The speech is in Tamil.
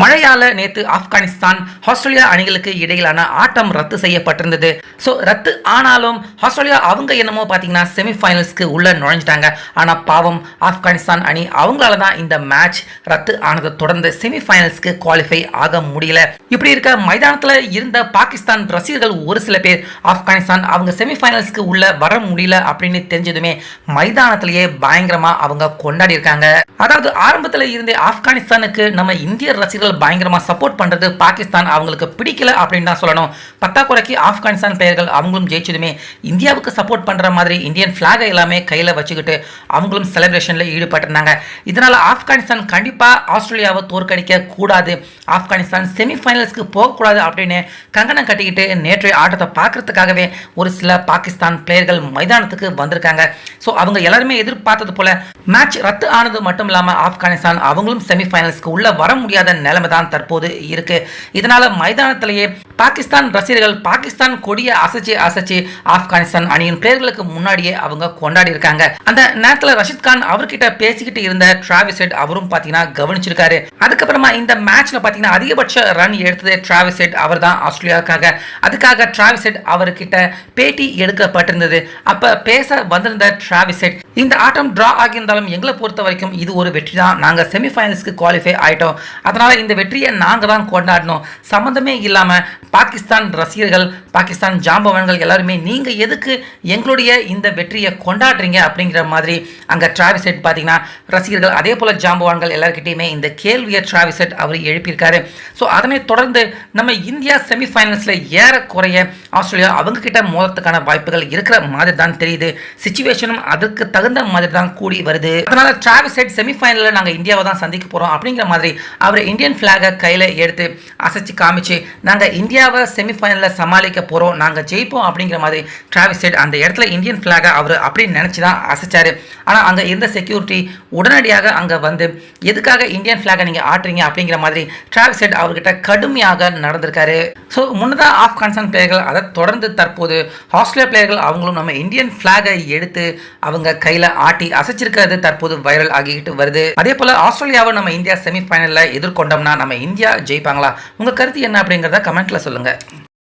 மழையால நேத்து ஆப்கானிஸ்தான் ஆஸ்திரேலியா அணிகளுக்கு இடையிலான ஆட்டம் ரத்து செய்யப்பட்டிருந்தது. ஸோ ரத்து ஆனாலும் ஆஸ்திரேலியா அவங்க என்னமோ பார்த்தீங்கன்னா செமிஃபைனல்ஸ்க்கு உள்ள நுழைஞ்சிட்டாங்க. ஆனால் பாவம் ஆப்கானிஸ்தான் அணி அவங்களால தான் இந்த மேட்ச் ரத்து ஆனதை தொடர்ந்து செமிஃபைனல்ஸ்க்கு குவாலிஃபை ஆக முடியல. இப்படி இருக்க மைதானத்தில் இருந்த பாகிஸ்தான் ரசிகர்கள் ஒரு சில பேர் ஆப்கானிஸ்தான் அவங்க செமிஃபைனல்ஸ்க்கு உள்ள வர முடியல அப்படின்னு தெரிஞ்சதுமே மைதானத்திலேயே பயங்கரமா அவங்க கொண்டாடி இருக்காங்க. அதாவது ஆரம்பத்தில் இருந்தே ஆப்கானிஸ்தானுக்கு நம்ம இந்திய ரசிகர்கள் பயங்கரமா சப்போர்ட் பண்றது பாகிஸ்தான் அவங்களுக்கு பிடிக்கல அப்படின்னு தான் சொல்லணும். பத்தாக்குறைக்கு ஆப்கானிஸ்தான் பிளேயர்கள் அவங்களும் ஜெயிச்சதுமே இந்தியாவுக்கு சப்போர்ட் பண்ற மாதிரி இந்தியன் ஃப்ளாகை எல்லாமே கையில வச்சுக்கிட்டு அவங்களும் செலிப்ரேஷனில் ஈடுபட்டிருந்தாங்க. இதனால் ஆப்கானிஸ்தான் கண்டிப்பா ஆஸ்திரேலியாவை தோற்கடிக்க கூடாது. ஆப்கானிஸ்தான் செமிஃபைனல்ஸ்க்கு போகக்கூடாது அப்படின்னு கங்கணம் கட்டிக்கிட்டு நேற்றைய ஆட்டத்தை பார்க்கறதுக்காகவே ஒரு சில பாகிஸ்தான் பிளேயர்கள் மைதானத்துக்கு வந்திருக்காங்க. ஸோ அவங்க எல்லாருமே எதிர்பார்த்தது போல மேட்ச் ரத்து ஆனது மட்டும் இல்லாமல் ஆப்கானிஸ்தான் அவங்களும் செமிஃபைனல்ஸ்க்கு உள்ள வர முடியாத நிலைமை தான் தற்போது இருக்கு. இதனால மைதானத்திலேயே பாகிஸ்தான் ரசிகர்கள் பாகிஸ்தான் கொடிய அசைச்சு அசைச்சு ஆப்கானிஸ்தான் அணியின் பிளேயர்களுக்கு முன்னாடியே அவங்க கொண்டாடி இருக்காங்க. அந்த நேரத்தில் ரஷித் கான் அவர்கிட்ட பேசிக்கிட்டு இருந்த டிராவிஸ் ஹெட் அவரும் பார்த்தீங்கன்னா கவனிச்சிருக்காரு. அதுக்கப்புறமா இந்த மேட்ச்ல பார்த்தீங்கன்னா அதிகபட்ச ரன் எடுத்தது டிராவிஸ் ஹெட் அவர் தான் ஆஸ்திரேலியாவுக்காக அதுக்காக டிராவிஸ் ஹெட் அவர்கிட்ட பேட்டி எடுக்கப்பட்டிருந்தது. அப்ப பேச வந்திருந்த டிராவிஸ் ஹெட் இந்த ஆட்டம் டிரா ஆகியிருந்தாலும் எங்களை பொறுத்த வரைக்கும் இது ஒரு வெற்றி தான் நாங்கள் செமிஃபைனல்ஸ்க்கு குவாலிஃபை ஆயிட்டோம். அதனால இந்த வெற்றியை நாங்கள் தான் கொண்டாடணும். சம்மந்தமே இல்லாமல் பாகிஸ்தான் ரசிகர்கள் பாகிஸ்தான் ஜாம்பவன்கள் எல்லாருமே நீங்கள் எதுக்கு எங்களுடைய இந்த வெற்றியை கொண்டாடுறீங்க அப்படிங்கிற மாதிரி அங்கே டிராவிஸ் ஹெட் பார்த்தீங்கன்னா ரசிகர்கள் அதே போல் ஜாம்பவான்கள் எல்லாருக்கிட்டையுமே இந்த கேள்வியை டிராவிஸ் ஹெட் அவர் எழுப்பியிருக்காரு. ஸோ அதனை தொடர்ந்து நம்ம இந்தியா செமிஃபைனல்ஸில் ஏறக்குறைய ஆஸ்திரேலியா அவங்க கிட்ட மோதத்துக்கான வாய்ப்புகள் இருக்கிற மாதிரி தான் தெரியுது. சுச்சுவேஷனும் அதுக்கு தகுந்த மாதிரி தான் கூடி வருது. அதனால் டிராவிஸ் ஹெட் செமிஃபைனலில் நாங்கள் இந்தியாவை தான் சந்திக்க போகிறோம் அப்படிங்கிற மாதிரி அவர் இந்தியன் இந்தியன் ஃப்ளாகை கையில் எடுத்து அசைச்சு காமிச்சு நாங்கள் இந்தியாவை செமிஃபைனலில் சமாளிக்க போகிறோம் நாங்கள் ஜெயிப்போம் அப்படிங்கிற மாதிரி டிராவிஸ் ஹெட் அந்த இடத்துல இந்தியன் ஃப்ளாகை அவர் அப்படின்னு நினச்சி தான் அசைச்சார். ஆனால் அங்கே இருந்த செக்யூரிட்டி உடனடியாக அங்கே வந்து எதுக்காக இந்தியன் ஃப்ளாகை நீங்கள் ஆட்டுறீங்க? அப்படிங்கிற மாதிரி டிராவிஸ் ஹெட் அவர்கிட்ட கடுமையாக நடந்திருக்காரு. ஸோ முன்னதாக ஆப்கானிஸ்தான் பிளேயர்கள் அதை தொடர்ந்து தற்போது ஆஸ்திரேலியா பிளேயர்கள் அவங்களும் நம்ம இந்தியன் ஃப்ளாகை எடுத்து அவங்க கையில் ஆட்டி அசைச்சிருக்கிறது தற்போது வைரல் ஆகிக்கிட்டு வருது. அதே போல் ஆஸ்திரேலியாவை நம்ம இந்தியா செமிஃபைனலில் எதிர்கொண்டோம்னா நம்ம இந்தியா ஜெயிப்பாங்களா? உங்கள் கருத்து என்ன அப்படிங்கிறத கமெண்ட்டில் சொல்லுங்கள்